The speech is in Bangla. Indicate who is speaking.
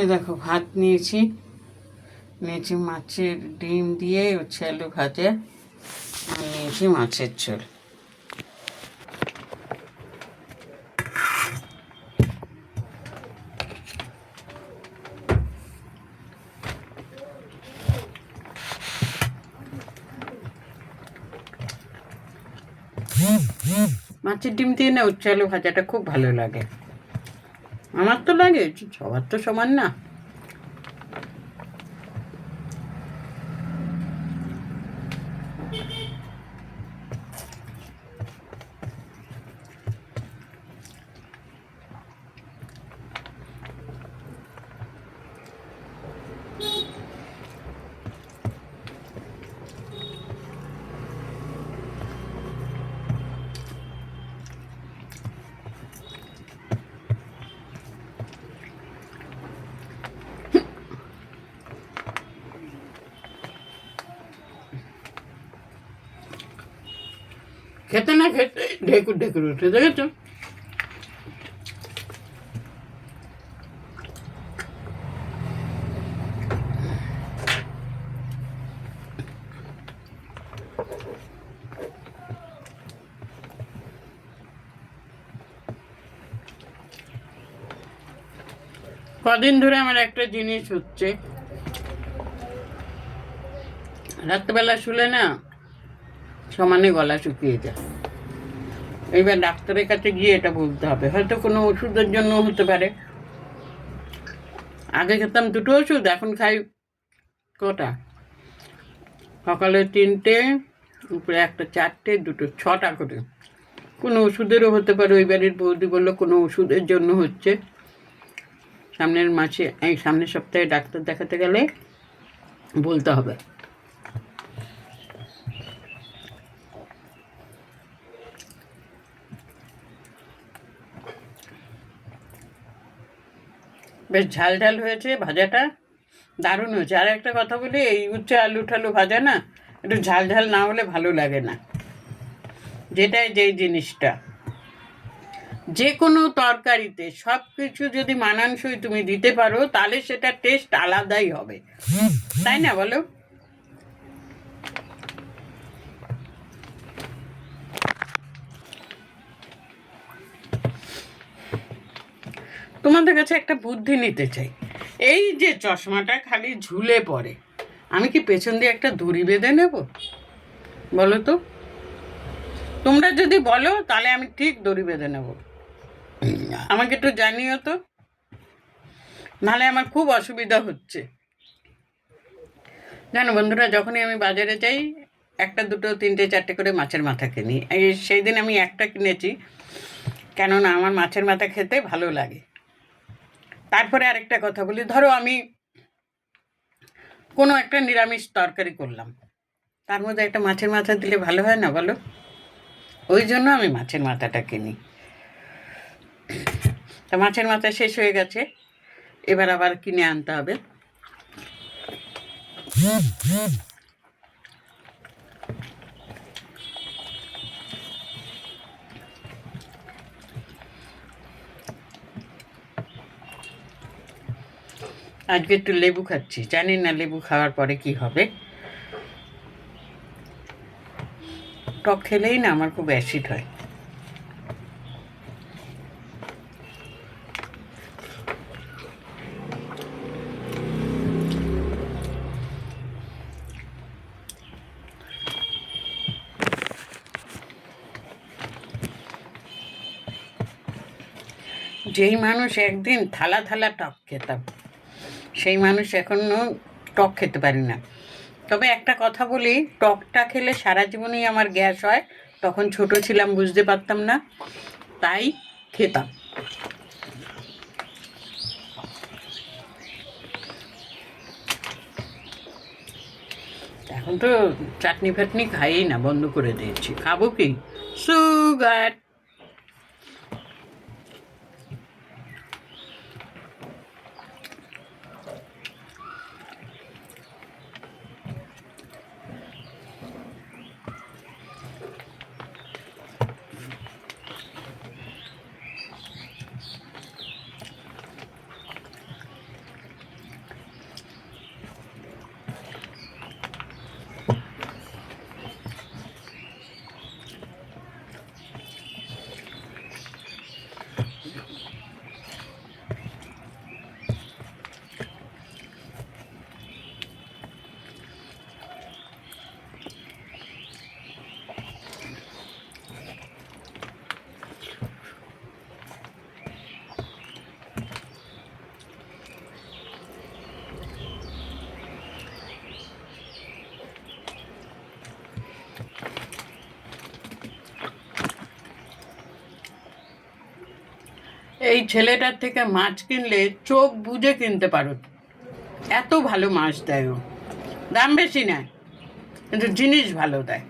Speaker 1: এই দেখো, ভাত নিয়েছি। নিয়েছি মাছের ডিম দিয়ে হচ্ছে আলু ভাজা নিয়েছি মাছের ঝোল। মাছের ডিম দিয়ে না উচ্ছে আলু ভাজাটা খুব ভালো লাগে। আমার তো লাগে সবার তো সমান না। খেতে না খেতে ঢেকুর ঢেকুর উঠে দেখেছ? কদিন ধরে আমার একটা জিনিস হচ্ছে। রাত্রেবেলা শুলে না সমানে গলা শুকিয়ে যায়। এবার ডাক্তারের কাছে গিয়ে এটা বলতে হবে। হয়তো কোনো ওষুধের জন্য হতে পারে। আগে খেতাম দুটো ওষুধ, এখন খাই কটা? সকালে তিনটে, উপরে একটা চারটে, দুটো ছটা করে। কোনো ওষুধেরও হতে পারে। ওই বাড়ির বৌদি বলল, কোনো ওষুধের জন্য হচ্ছে। সামনের মাসে, এই সামনের সপ্তাহে ডাক্তার দেখাতে গেলে বলতে হবে। বেশ ঝাল ঝাল হয়েছে ভাজাটা, দারুণ হয়েছে। আর একটা কথা বলি, এই উচ্ছে আলু ঠালু ভাজা না, একটু ঝাল ঝাল না হলে ভালো লাগে না। যেটাই যেই জিনিসটা। যে কোনো তরকারিতে সব কিছু যদি মানানসই তুমি দিতে পারো, তাহলে সেটা টেস্ট আলাদাই হবে। তাই না বলো? তোমাদের কাছে একটা বুদ্ধি নিতে চাই। এই যে চশমাটা খালি ঝুলে পড়ে আমি কি পেছন দিয়ে একটা দড়ি বেঁধে নেব? বলো তো। তোমরা যদি বলো তাহলে আমি ঠিক দড়ি বেঁধে নেব। আমাকে একটু জানিও তো। নাহলে আমার খুব অসুবিধা হচ্ছে। জানো বন্ধুরা যখনই আমি বাজারে যাই একটা দুটো তিনটে চারটে করে মাছের মাথা কিনি। এই সেই দিন আমি একটা কিনেছি কেননা আমার মাছের মাথা খেতে ভালো লাগে। তারপরে আরেকটা কথা বলি। ধরো আমি কোনো একটা নিরামিষ তরকারি করলাম। তার মধ্যে একটা মাছের মাথা দিলে ভালো হয় না বলো? ওই জন্য আমি মাছের মাথাটা কিনি। তা মাছের মাথা শেষ হয়ে গেছে। এবার আবার কিনে আনতে হবে। আজকে একটু লেবু খাচ্ছি। জানি না লেবু খাওয়ার পরে কি হবে। টক খেলেই না আমার খুব অ্যাসিড হয়। যেই মানুষ একদিন থালা থালা টক খেতাম। সেই মানুষ এখনও টক খেতে পারি না। তবে একটা কথা বলি, টকটা খেলে সারা জীবনেই আমার গ্যাস হয়, তখন ছোট ছিলাম, বুঝতে পারতাম না, তাই খেতাম। এখন তো চাটনি ফাটনি খাই না, বন্ধ করে দিয়েছি। খাব কি? সুগার এই ছেলেটার থেকে মাছ কিনলে চোখ বুঝে কিনতে পারো। এত ভালো মাছ দেয় ও। দাম বেশি নেয়, কিন্তু জিনিস ভালো দেয়।